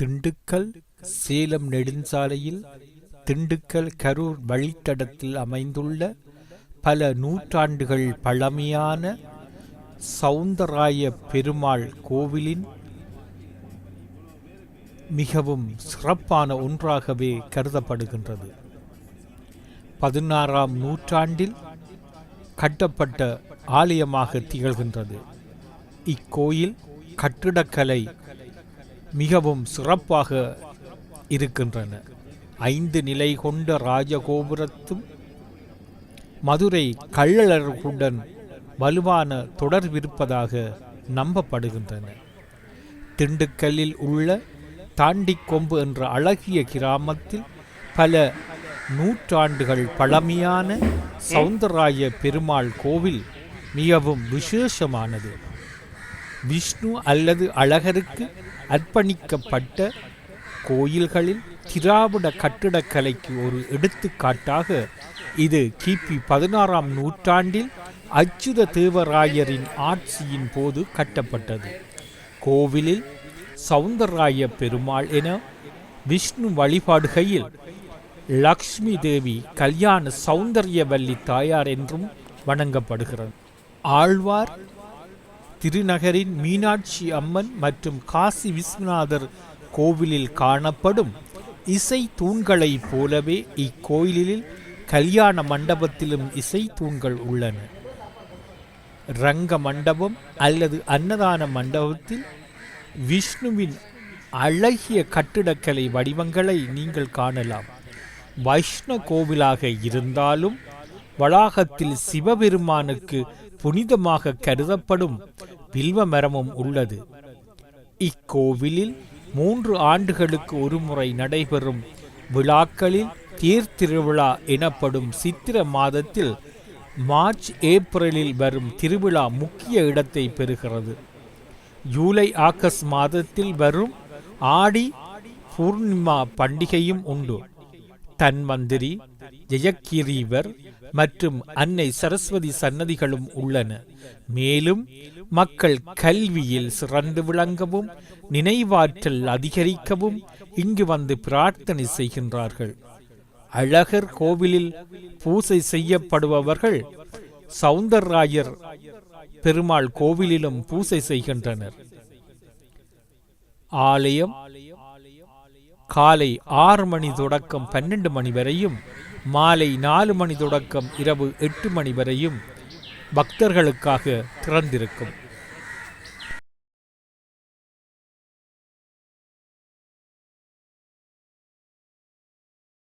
திண்டுக்கல் சேலம் நெடுஞ்சாலையில் திண்டுக்கல் கரூர் வழித்தடத்தில் அமைந்துள்ள பல நூற்றாண்டுகள் பழமையான சௌந்தராய பெருமாள் கோவிலின் மிகவும் சிறப்பான ஒன்றாகவே கருதப்படுகின்றது. பதினாறாம் நூற்றாண்டில் கட்டப்பட்ட ஆலயமாக திகழ்கின்றது. இக்கோயில் கட்டிடக்கலை மிகவும் சிறப்பாக இருக்கின்றன. ஐந்து நிலை கொண்ட ராஜகோபுரத்தும் மதுரை கள்ளழகுடன் வலுவான தொடர்பிருப்பதாக நம்பப்படுகின்றன. திண்டுக்கல்லில் உள்ள தாண்டிக்கொம்பு என்ற அழகிய கிராமத்தில் பல நூற்றாண்டுகள் பழமையான சௌந்தராய பெருமாள் கோவில் மிகவும் விசேஷமானது. விஷ்ணு அல்லது அழகருக்கு அர்ப்பணிக்கப்பட்ட கோயில்களில் திராவிட கட்டிடக்கலைக்கு ஒரு எடுத்துக்காட்டாக இது கிபி பதினாறாம் நூற்றாண்டில் அச்சுத தேவராயரின் ஆட்சியின் போது கட்டப்பட்டது. கோவிலில் சௌந்தராய பெருமாள் என விஷ்ணு வழிபாடுகையில் லக்ஷ்மி தேவி கல்யாண சௌந்தர்யவல்லி தாயார் என்றும் வணங்கப்படுகிறது. ஆழ்வார் திருநகரின் மீனாட்சி அம்மன் மற்றும் காசி விஸ்வநாதர் கோவிலில் காணப்படும் இசை தூண்களைப் போலவே இக்கோயிலில் கல்யாண மண்டபத்திலும் இசை தூண்கள் உள்ளன. ரங்க மண்டபம் அல்லது அன்னதான மண்டபத்தில் விஷ்ணுவின் அழகிய கட்டிடக்கலை வடிவங்களை நீங்கள் காணலாம். வைஷ்ண கோவிலாக இருந்தாலும் வளாகத்தில் சிவபெருமானுக்கு புனிதமாக கருதப்படும் வில்வ மரமும் உள்ளது. இக்கோவிலில் மூன்று ஆண்டுகளுக்கு ஒருமுறை நடைபெறும் விழாக்களில் தீர்த்திருவிழா எனப்படும் சித்திர மாதத்தில் மார்ச் ஏப்ரலில் வரும் திருவிழா முக்கிய இடத்தை பெறுகிறது. ஜூலை ஆகஸ்ட் மாதத்தில் வரும் ஆடி பூர்ணிமா பண்டிகையும் உண்டு. தன்வந்திரி ஜெயக்கிரீவர் மற்றும் அன்னை சரஸ்வதி சன்னதிகளும் உள்ளன. மேலும் மக்கள் கல்வியில் சிறந்து விளங்கவும் நினைவாற்றல் அதிகரிக்கவும் இங்கு வந்து பிரார்த்தனை செய்கின்றார்கள். அழகர் கோவிலில் பூசை செய்யப்படுபவர்கள் சவுந்தரராயர் பெருமாள் கோவிலிலும் பூசை செய்கின்றனர். ஆலயம் காலை ஆறு மணி தொடக்கம் பன்னெண்டு மணி வரையும் மாலை நாலு மணி தொடக்கம் இரவு எட்டு மணி வரையும் பக்தர்களுக்காக திறந்திருக்கும்.